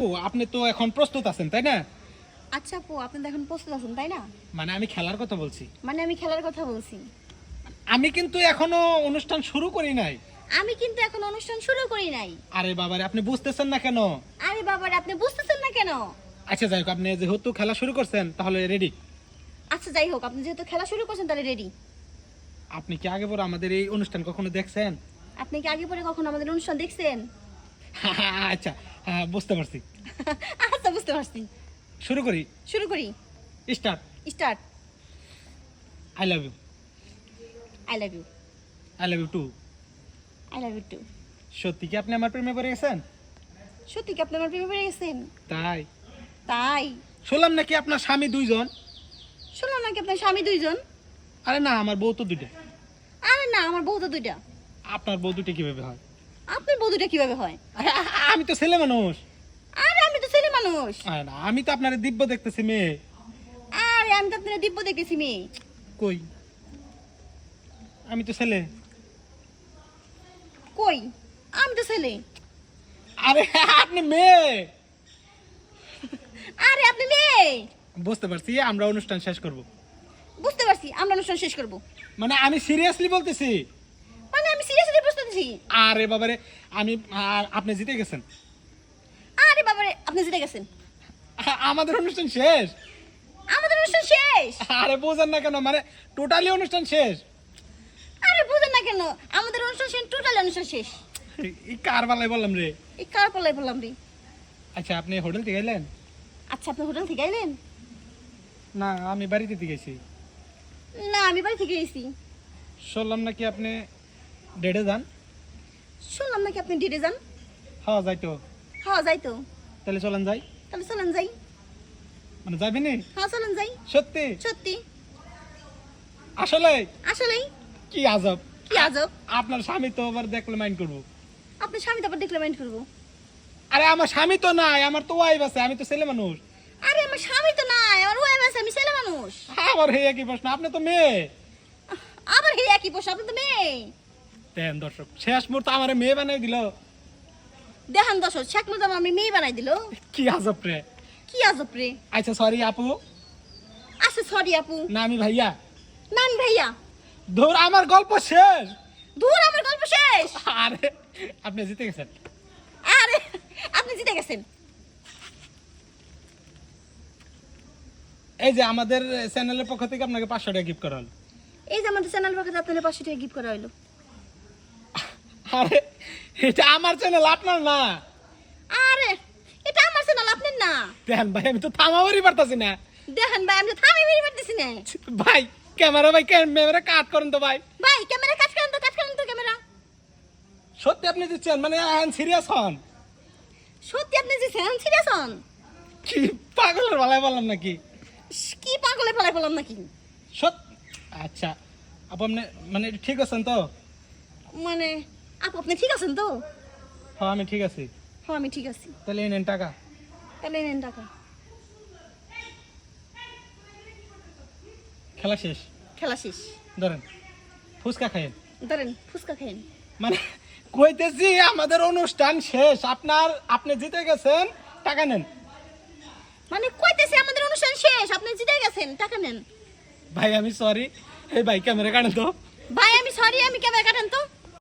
ও আপনি তো এখন প্রস্তুত আছেন তাই না? আচ্ছা আপু আপনি তো এখন প্রস্তুত আছেন তাই না? মানে আমি খেলার কথা বলছি। মানে আমি খেলার কথা বলছি। আমি কিন্তু এখনও অনুষ্ঠান শুরু করি নাই। আমি কিন্তু এখন অনুষ্ঠান শুরু করি নাই। আরে বাবারে আপনি বুঝতেছেন না কেন? আরে বাবারে আপনি বুঝতেছেন না কেন? আচ্ছা যাই হোক আপনি যেহেতু খেলা শুরু করছেন তাহলে রেডি আচ্ছা যাই হোক আপনি যেহেতু খেলা শুরু করছেন তাহলে রেডি আপনি কি আগে পরে আমাদের এই অনুষ্ঠান কখনো দেখছেন? আপনি কি আগে পরে কখনো আমাদের অনুষ্ঠান দেখছেন? আচ্ছা বুঝতে পারছি। আচ্ছা বুঝতে পারছি। শুরু করি? শুরু করি। Start start I love you I love you I love you too I love you too সত্যি কি আপনি আমার প্রেমে পড়ে গেছেন? সত্যি কি আপনি আমার প্রেমে পড়ে গেছেন? তাই। তাই। শুনলাম নাকি আপনার স্বামী দুইজন? শুনলাম নাকি আপনার স্বামী দুইজন? আরে না আমার বউ তো দুইটা। আরে না আমার বউ তো দুইটা। আপনার বউ দুটো কীভাবে হয়? আপনার দুইটা কীভাবে হয়? আরে, আমি তো ছেলে মানুষ। আরে আমি তো ছেলে মানুষ। আরে না আমি তো আপনার দিব্য দেখতেছি মেয়ে। আরে আমি তো আপনার দিব্য দেখেছি মেয়ে। কই? আমি তো ছেলে। কই? আমি তো ছেলে। আরে আপনি মেয়ে। আরে আপনি মেয়ে। বুঝতে পারছি আমরা অনুষ্ঠান শেষ করব। বুঝতে পারছি আমরা অনুষ্ঠান শেষ করব। মানে আমি সিরিয়াসলি বলতেছি? দিছি আরে বাবারে আমি আপনি জিতে গেছেন। আরে বাবারে আপনি জিতে গেছেন। আমাদের অনুষ্ঠান শেষ। আমাদের অনুষ্ঠান শেষ। আরে বোঝেন না কেন মানে টোটালি অনুষ্ঠান শেষ। আরে বুঝেন না কেন আমাদের অনুষ্ঠান শেষ টোটাল অনুষ্ঠান শেষ। এই কার বেলায় বললাম রে? এই কার পাল্লাই বললাম রে? আচ্ছা আপনি হোটেল থেকে এলেন? আচ্ছা আপনি হোটেল থেকে আইলেন না আমি বাড়িতে থেকে গেছি না আমি বাড়ি থেকে এসেছি। শুনলাম নাকি আপনি ডেটে যান। শুনলাম নাকি আপনি ডিরে যান? হ্যাঁ যাই তো হ্যাঁ যাই তো তাহলে চলেন যাই। তাহলে চলেন যাই। মানে যাবেনি হ্যাঁ চলেন যাই। সত্যি? সত্যি। আসলে? আসলেই কি আজব। কি আজব? আপনার স্বামী তো আবার দেখলে মাইন্ড করব। আপনার স্বামী তারপর দেখলে মাইন্ড করব। আরে আমার স্বামী তো নাই আমার তো ওয়াইফ আছে আমি তো ছেলে মানুষ। আরে আমার স্বামী তো নাই আমার ওয়াইফ আছে আমি ছেলে মানুষ। আমার হয়ে কি প্রশ্ন আপনি তো মেয়ে। আবার হে একই পোষা আপনি তো মেয়ে। দেন দর্শক শেষ মুহূর্তে আমার মেয়ে বানাই দিল। দেখান দশ শেখ মুজাম আমি মেয়ে বানাই দিল। কি আজব রে। কি আজব রে। আচ্ছা সরি আপু। আচ্ছা সরি আপু। না আমি ভাইয়া। নান ভাইয়া। ধর আমার গল্প শেষ। দূর আমার গল্প শেষ। আরে আপনি জিতে গেছেন। আরে আপনি জিতে গেছেন। এই যে আমাদের চ্যানেলের পক্ষ থেকে আপনাকে পাঁচশো টাকা গিফট করা হলো। এই যে আমাদের চ্যানেল পক্ষে আপনাদের পাঁচশো টাকা গিফট করা হলো। আরে এটা আমার চ্যানেল আপনার না? আরে এটা আমার চ্যানেল আপনার না? দেন ভাই আমি তো থামাবারই পারতাছি না। দেখেন ভাই আমি তো থামি বেরিয়ে পারতেছি না। ভাই ক্যামেরা ভাই ক্যামেরা কাট করেন তো ভাই। ভাই ক্যামেরা কাজ করেন তো কাজ করেন তো ক্যামেরা। সত্যি আপনি দিচ্ছেন মানে সিরিয়াস হন? সত্যি আপনি সেন সিরিয়াস হন? কি পাগলের বেলায় বললাম নাকি? কি পাগলে ফেলাই ফেলাম নাকি? সত আচ্ছা আপু আপনি মানে ঠিক আছেন তো? মানে আপু আপনি ঠিক আছেন তো? হ্যাঁ আমি ঠিক আছি। হ্যাঁ আমি ঠিক আছি। তাহলে নেন টাকা। তাহলে নেন টাকা। খেলা শেষ? খেলা শেষ। ধরেন ফুচকা খাইয়েন। ধরেন ফুচকা খেয়েন মানে কইতেছি আমাদের অনুষ্ঠান শেষ। আপনার আপনি জিতে গেছেন টাকা নেন। মানে কইতেছে আমাদের অনুষ্ঠান শেষ। আপনি জিতে গেছেন টাকা নেন। ভাই আমি সরি এই ভাই ক্যামেরা কাটেন তো। ভাই আমি সরি আমি ক্যামেরা কাটেন তো।